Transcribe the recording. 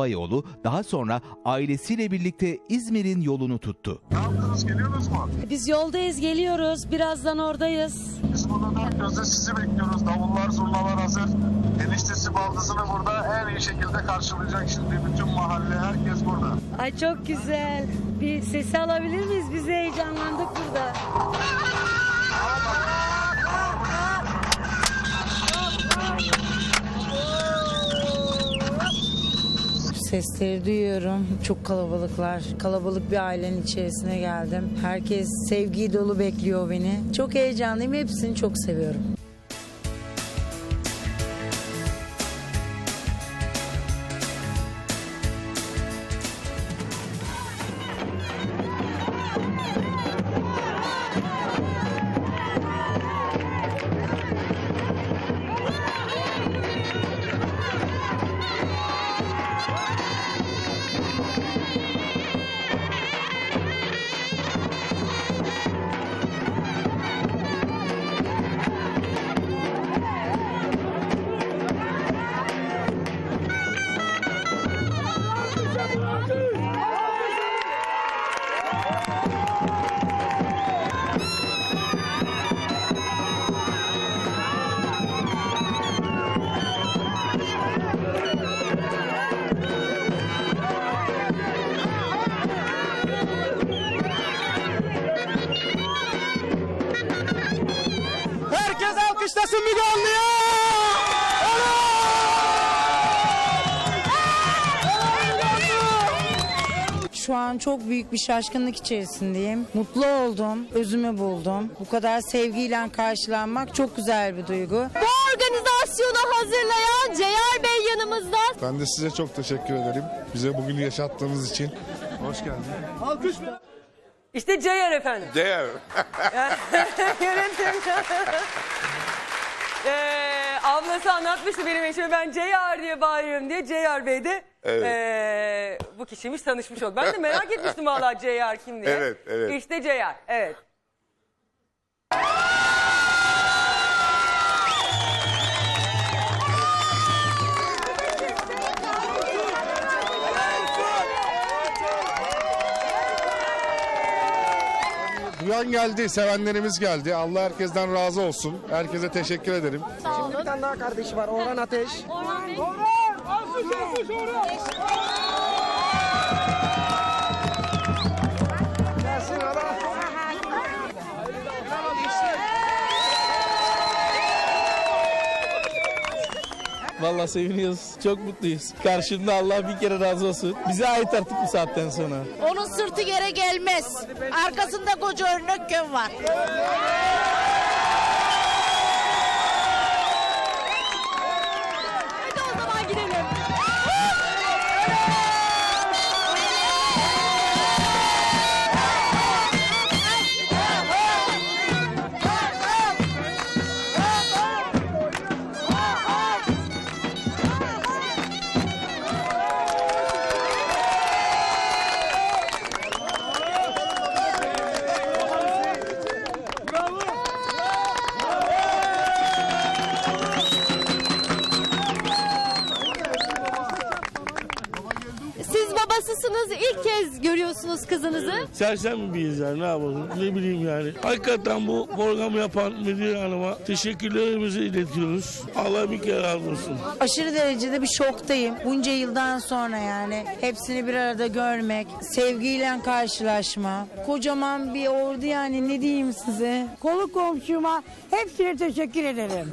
Babayoğlu daha sonra ailesiyle birlikte İzmir'in yolunu tuttu. Ne yaptınız geliyorsunuz mu? Biz yoldayız, geliyoruz. Birazdan oradayız. Biz burada dört gözle sizi bekliyoruz. Davullar zurnalar hazır. Eniştesi baldızını burada en iyi şekilde karşılayacak şimdi. Bütün mahalle herkes burada. Ay çok güzel. Bir sesi alabilir miyiz? Biz de heyecanlandık burada. Sesleri duyuyorum. Çok kalabalıklar. Kalabalık bir ailenin içerisine geldim. Herkes sevgi dolu bekliyor beni. Çok heyecanlıyım. Hepsini çok seviyorum. Herkes alkışlasın Müge Anlı'ya! Şu an çok büyük bir şaşkınlık içerisindeyim. Mutlu oldum. Özümü buldum. Bu kadar sevgiyle karşılanmak çok güzel bir duygu. Bu organizasyonu hazırlayan Ceyar Bey yanımızda. Ben de size çok teşekkür ederim. Bize bugün yaşattığınız için. Hoş geldin. İşte Ceyar efendim. Değer. Yönetim. Ee, ablası anlatmıştı benim eşime ben Ceyar diye bağırıyorum diye. Ceyar Bey de Evet. ee, bu kişiymiş tanışmış oldu. Ben de merak etmiştim valla Ceyar kim diye. Evet, evet. İşte Ceyar evet. Duyan geldi, sevenlerimiz geldi. Allah herkesten razı olsun. Herkese teşekkür ederim. Şimdi bir tane daha kardeşi var Orhan Ateş. Gelsin Vallahi seviniyoruz. Çok mutluyuz. Karşında Allah bir kere razı olsun. Bize ait artık bu saatten sonra. Onun sırtı yere gelmez. Arkasında koca örnek köv var. Babasısınız. ilk kez görüyorsunuz kızınızı. Sersem miyiz yani ne yapalım ne bileyim yani. Hakikaten bu programı yapan müdür hanıma teşekkürlerimizi iletiyoruz. Allah bir kere razı olsun. Aşırı derecede bir şoktayım. Bunca yıldan sonra yani. Hepsini bir arada görmek, sevgiyle karşılaşma. Kocaman bir ordu yani ne diyeyim size. Kolu komşuma hepsine teşekkür ederim.